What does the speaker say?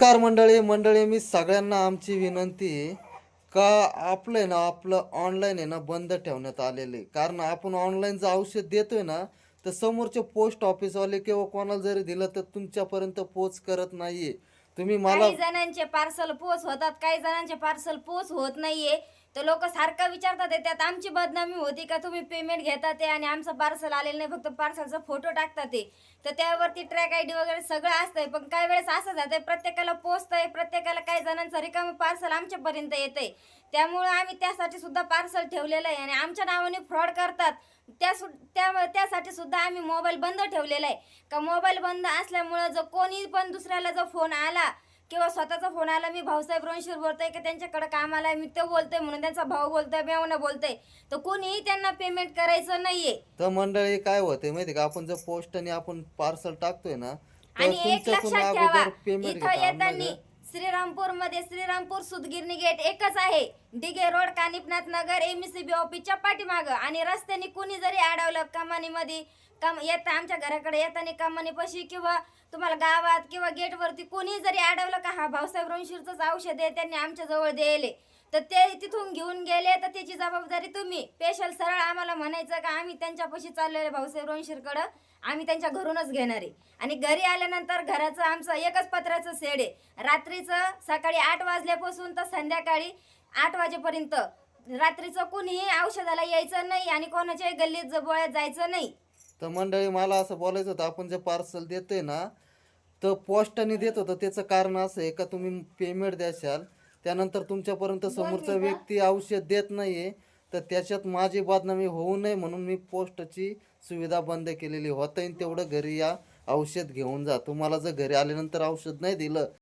नमस्कार मंडळी मंडळी मी सगळ्यांना आमची विनंती आहे का आपलं आहे ना आपलं ऑनलाईन आहे ना बंद ठेवण्यात आलेलं आहे. कारण आपण ऑनलाईन जर औषध देतोय ना तर समोरचे पोस्ट ऑफिसवाले किंवा कोणाला जरी दिलं तर तुमच्यापर्यंत पोच करत नाहीये. तुम्ही मला काही जणांचे पार्सल पोच होतात काही जणांचे पार्सल पोच होत नाहीये. तर लोक सारखं विचारतात त्यात आमची बदनामी होती का? तुम्ही पेमेंट घेता ते आणि आमचं पार्सल आलेलं नाही फक्त पार्सलचा फोटो टाकतात ते. तर त्यावरती ट्रॅक आय डी वगैरे सगळं असतंय पण काही वेळेस असं जातंय प्रत्येकाला पोचतंय प्रत्येकाला काही जणांचं रिकामं पार्सल आमच्यापर्यंत येतंय. त्यामुळं आम्ही त्यासाठी सुद्धा पार्सल ठेवलेलं आहे आणि आमच्या नावाने फ्रॉड करतात. त्या सु त्या त्यासाठी सुद्धा आम्ही मोबाईल बंद ठेवलेला आहे. का मोबाईल बंद असल्यामुळं जर कोणी पण दुसऱ्याला जर फोन आला किंवा स्वतःचा फोन आला मी भाऊसाहेब रणशीर बोलतोय की त्यांच्याकडे कामाला मी ते बोलतोय म्हणून त्यांचा भाऊ बोलतोय मेवणा बोलतोय. तर कोणीही त्यांना पेमेंट करायचं नाहीये. तर मंडळी काय होते माहिती का? आपण जर पोस्टने आपण पार्सल टाकतोय ना तर आणि एक तुमच्याकडून लक्षात ठेवा अगोदर पेमेंट इथं घेता येताना श्रीरामपूरमध्ये श्रीरामपूर सुदगिरणी गेट एकच आहे. डिगे रोड कानिपनाथ नगर एमसीबी ऑफिसच्या पाठीमागं. आणि रस्त्याने कुणी जरी अडवलं कमानीमध्ये कम येता आमच्या घराकडे येताना कमानीपाशी किंवा तुम्हाला गावात किंवा गेटवरती कोणी जरी अडवलं का हा भाऊसाहेब रणशीरचंच औषध आहे त्यांनी आमच्या जवळ द्यायले. तर ते तिथून घेऊन गेले तर त्याची जबाबदारी तुम्ही. पेशल सरळ आम्हाला म्हणायचं का आम्ही त्यांच्यापाशी चाललेले भाऊसाहेब रणशीरकडं. आम्ही त्यांच्या घरूनच घेणार आहे. आणि घरी आल्यानंतर घराचं आमचं एकच पत्राचं सेड आहे. रात्रीचं सकाळी आठ वाजल्यापासून तर संध्याकाळी आठ वाजेपर्यंत. रात्रीचं कुणीही औषधाला यायचं नाही आणि कोणाच्याही गल्लीत जबोळ्यात जायचं नाही. तर मंडळी मला असं बोलायचं होतं आपण जे पार्सल देतोय ना तर पोस्टाने देत होतं. त्याचं कारण असं आहे का तुम्ही पेमेंट द्याल त्यानंतर तुमच्यापर्यंत समोरचा व्यक्ती औषध देत नाहीये तर त्याच्यात माझी बदनामी होऊ नये म्हणून मी पोस्टची सुविधा बंद केलेली होता येईल तेवढं घरी या औषध घेऊन जा. तुम्हाला जर घरी आल्यानंतर औषध नाही दिलं